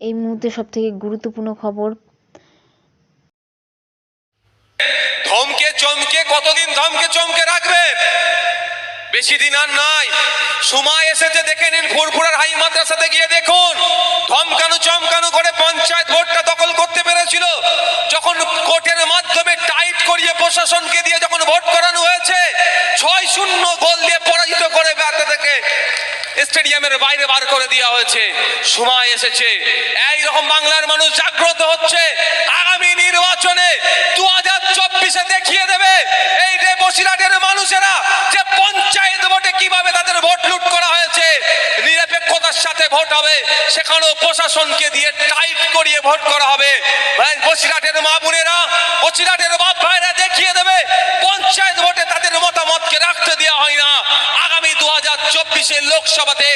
এই মুহূর্তে সবথেকে গুরুত্বপূর্ণ খবর। ধমকে, চমকে, কতদিন ধমকে, চমকে রাখবেন বেশি দিন আর নাই। সময় এসেছে, দেখে নিন ফুরফুরার হাই মাদ্রাসাতে গিয়ে দেখুন। ধমকানো, চমকানো করে পঞ্চায়েত ভোটটা দখল করতে পেরেছিল। যখন কোর্টের মাধ্যমে টাইট করিয়ে প্রশাসনকে দিয়ে যখন ভোট করানো হয়েছে, ছয় শূন্য গোল দিয়ে করে ব্যাটে থেকে স্টেডিয়ামের বাইরে বার করে দেওয়া হয়েছে। সময় এসেছে। এই রকম বাংলার মানুষ জাগ্রত হচ্ছে। আগামী নির্বাচনে দু হাজার চব্বিশে দেখিয়ে দেবে এই যে বসিরহাটের মানুষেরা যে পঞ্চায়েত ভোটে কীভাবে তাদের ভোট লুট করা হয়েছে। নিরপেক্ষতার সাথে ভোট হবে, সেখানেও প্রশাসনকে দিয়ে টাইট করিয়ে ভোট করা হবে। বসিরহাটের মা বোনেরা, বসিরহাটের বাপ চব্বিশের লোকসভাতে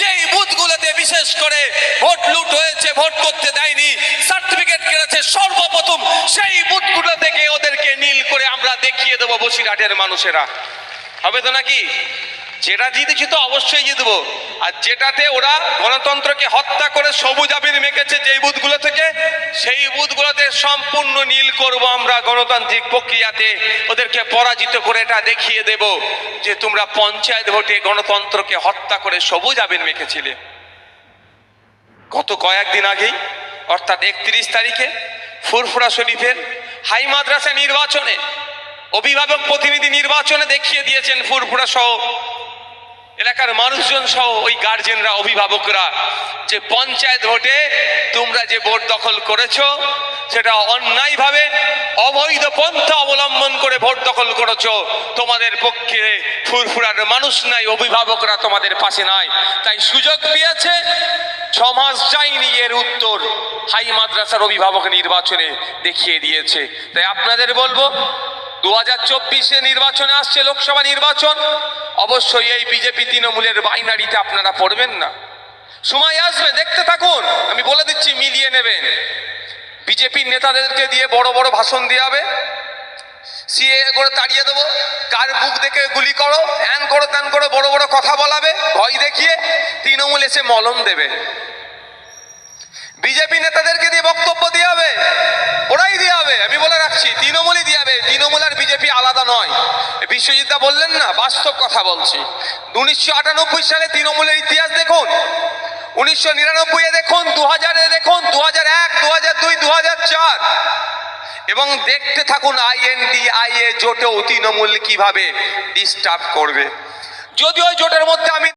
যেই বুথগুলোতে বিশেষ করে ভোট লুট হয়েছে, ভোট করতে দেয়নি সার্টিফিকেট কেড়েছে, সর্বপ্রথম সেই বুথগুলো থেকে ওদেরকে নীল করে আমরা দেখিয়ে দেবো বসিরহাটের মানুষেরা। হবে তো নাকি? যেটা জিতেছি তো অবশ্যই জিতবো। আর যেটাতে ওরা গণতন্ত্রকে হত্যা করে সবুজ আবির মেখেছে যেই বুথগুলো থেকে, সেই বুথগুলোতে সম্পূর্ণ নীল করব আমরা গণতান্ত্রিক প্রক্রিয়াতে। ওদেরকে পরাজিত করে এটা দেখিয়ে দেব যে তোমরা পঞ্চায়েত ভোটে গণতন্ত্রকে হত্যা করে সবুজ আবির মেখেছিলে। গত কয়েকদিন আগেই, অর্থাৎ একত্রিশ তারিখে, ফুরফুরা শরীফের হাই মাদ্রাসা নির্বাচনে অভিভাবক প্রতিনিধি নির্বাচনে দেখিয়ে দিয়েছেন ফুরফুরা সহ এলাকার মানুষজন সহ ওই গার্জেনরা অভিভাবকরা, যে পঞ্চায়েত ভোটে তোমরা যে ভোট দখল করেছ, সেটা অন্যায়ভাবে অবৈধ পন্থা অবলম্বন করে ভোট দখল করেছ, তোমাদের পক্ষে ফুরফুরার মানুষ নাই, অভিভাবকরা তোমাদের পাশে নাই। তাই সুযোগ পেয়েছে, ছ মাস যায়নি এর উত্তর। হাই মাদ্রাসার অভিভাবক নির্বাচনে দেখিয়ে দিয়েছে। তাই আপনাদের বলব দু হাজার চব্বিশে নির্বাচনে আসছে লোকসভা নির্বাচন। অবশ্যই এই বিজেপি তৃণমূলের বাইনারিতে আপনারা পড়বেন না। সময় আসবে, দেখতে থাকুন। আমি বলে দিচ্ছি, মিলিয়ে নেবেন। বিজেপির নেতাদেরকে দিয়ে বড় বড় ভাষণ দিয়ে হবে। সিএ করে তাড়িয়ে দেবো। কার বুক দেখে গুলি করো হ্যান করো, ত্যান করো, বড় বড় কথা বলাবে, ভয় দেখিয়ে তৃণমূল এসে মলম দেবে। বিজেপি নেতাদেরকে দিয়ে বক্তব্য দিয়ে হবে ওরাই দিয়ে হবে আমি বলে রাখছি তৃণমূলই দিয়ে হবে তৃণমূল আর বিজেপি আলাদা নয়। বিশ্বজিৎদা বললেন না, বাস্তব কথা বলছি। উনিশশো আটানব্বই সালে তৃণমূলের ইতিহাস দেখুন। উনিশশো নিরানব্বই দেখুন দু হাজারে দেখুন দু হাজার এক দু হাজার দুই দু হাজার চার। এবং দেখতে থাকুন আইএনডি আইএ জোটেও তৃণমূল কীভাবে ডিস্টার্ব করবে। যদিও জোটের মধ্যে আমি